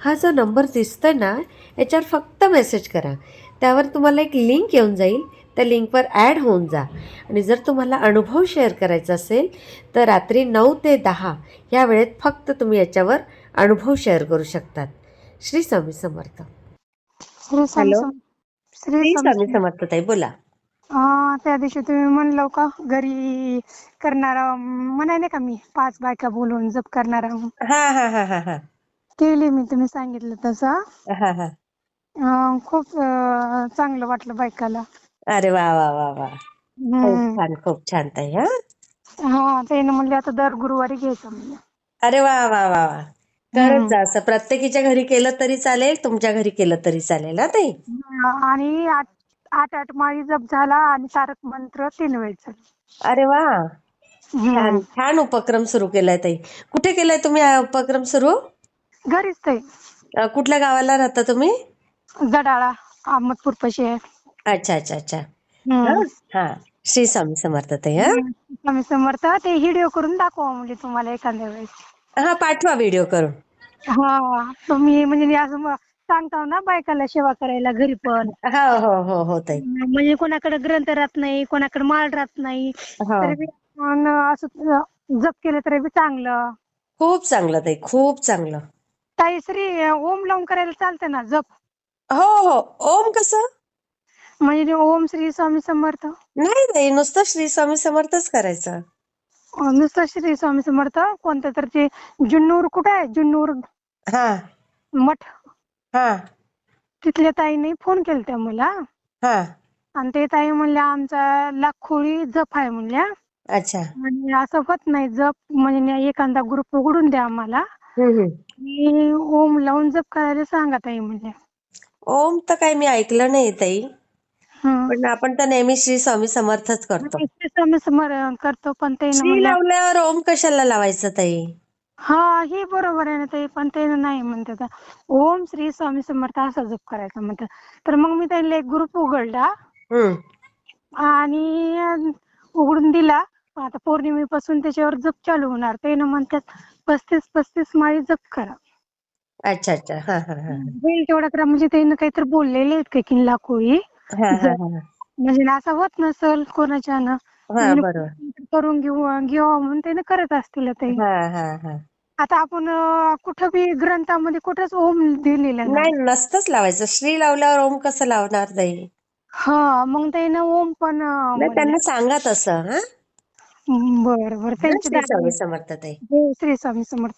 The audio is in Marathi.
हा जो नंबर दिसतोय ना याच्यावर फक्त मेसेज करा. त्यावर तुम्हाला एक लिंक येऊन जाईल. त्या लिंकवर ॲड होऊन जा. आणि जर तुम्हाला अनुभव शेअर करायचा असेल तर रात्री नऊ ते दहा या वेळेत फक्त तुम्ही याच्यावर अनुभव शेअर करू शकतात. श्री स्वामी समर्थ. श्री स्वामी हॅलो. श्री स्वामी समर्थ ताई बोला. त्या दिवशी तुम्ही म्हणलो का घरी करणारा म्हणाय नाही का मी पाच बायका बोलून जप करणारा. हा हा हा हा हा. केली मी तुम्ही सांगितलं तसं. हा हा. अं, खूप अं, चांगलं वाटलं बायकाला. अरे वा वा वा वा. खूप हम्म. छान खूप छान ताई हा. हा त्याने म्हणले आता दर गुरुवारी घ्यायचं म्हणलं. अरे वा वा वा वा. करत हम्म. जा असं प्रत्येकीच्या घरी केलं तरी चालेल तुमच्या घरी केलं तरी चालेल हा ताई. हा, आणि आठ आठ आठ माळी जप झाला आणि तारक मंत्र तीन वेळचं. अरे वा. हम्म. छान छान उपक्रम सुरू केलाय ताई. कुठे केलाय तुम्ही हा उपक्रम सुरू? घरीच ते अ, कुठल्या गावाला राहता तुम्ही? जडाळा अहमदपूर पशी आहे. अच्छा अच्छा अच्छा. हा श्री स्वामी समर्थ ताई हा? स्वामी समर्थ ते व्हिडिओ करून दाखवा म्हणजे तुम्हाला एखाद्या वेळेस. हा पाठवा व्हिडिओ करून. हा तुम्ही म्हणजे मी असं म- सांगता ना बायकाला सेवा करायला घरी पण. हो हो हो हो ताई. म्हणजे कोणाकडे ग्रंथ राहत नाही कोणाकडे माळ राहत नाही हो. तरी बी असं जप केलं तरी बी चांगलं. खूप चांगलं ताई खूप चांगलं. ताई श्री ओम लावून करायला चालतं ना जप. हो हो. ओम कसं? म्हणजे ओम श्री स्वामी समर्थ. नाही ताई नुसतं श्री स्वामी समर्थच करायचं. नुसतं श्री स्वामी समर्थ? कोणतं तर ते जुन्नूर कुठे आहे जुन्नूर? हा. मठ. हा. तिथल्या ताईने फोन केलता मला. हा. आणि ते ताई म्हणल्या आमचा लाखोळी जप आहे म्हणल्या. अच्छा. म्हणजे असं होत नाही जप म्हणजे एखादा ग्रुप उघडून द्या आम्हाला. आणि ओम लावून जप करायला सांगा ताई म्हणजे. ओम तर काही मी ऐकलं नाही ताई. हं. पण आपण तर नेहमी श्री स्वामी समर्थच करतो. मी श्री स्वामी समर्थ करतो पण ते श्री लावल्यावर ओम कशाला लावायचं ताई? हा हे बरोबर आहे ना ताई पण ते नाही म्हणतात ओम श्री स्वामी समर्थ असा जप करायचा म्हणतात तर मग मी त्यांना एक ग्रुप उघडला. हम्म. आणि अं, उघडून दिला. आता पौर्णिमेपासून त्याच्यावर जप चालू होणार. ते ना म्हणतात पस्तीस पस्तीस माळी जप करा. अच्छा अच्छा. हा हा हा. होईल तेवढा करा. म्हणजे त्यानं काहीतरी बोललेले आहेत काही किल्ला कोळी हा हा हा. म्हणजे ना असं होत नसल कोणाच्यानं हा बरोबर. करून घेऊ घेऊ म्हणून त्यानं करत असतील ते हा. हा हा आता आपण अं, कुठं बी ग्रंथामध्ये कुठंच ओम दिलेला नाही. नाही नसतंच लावायचं. श्री लावल्यावर ओम कसं लावणार ताई? हा मग त्यानं ओम पण अं, नाही त्यांना सांगा तसं हा. बरं बरं. त्यांचे श्री दादा स्वामी समर्थ ताई. हो, श्री स्वामी समर्थ.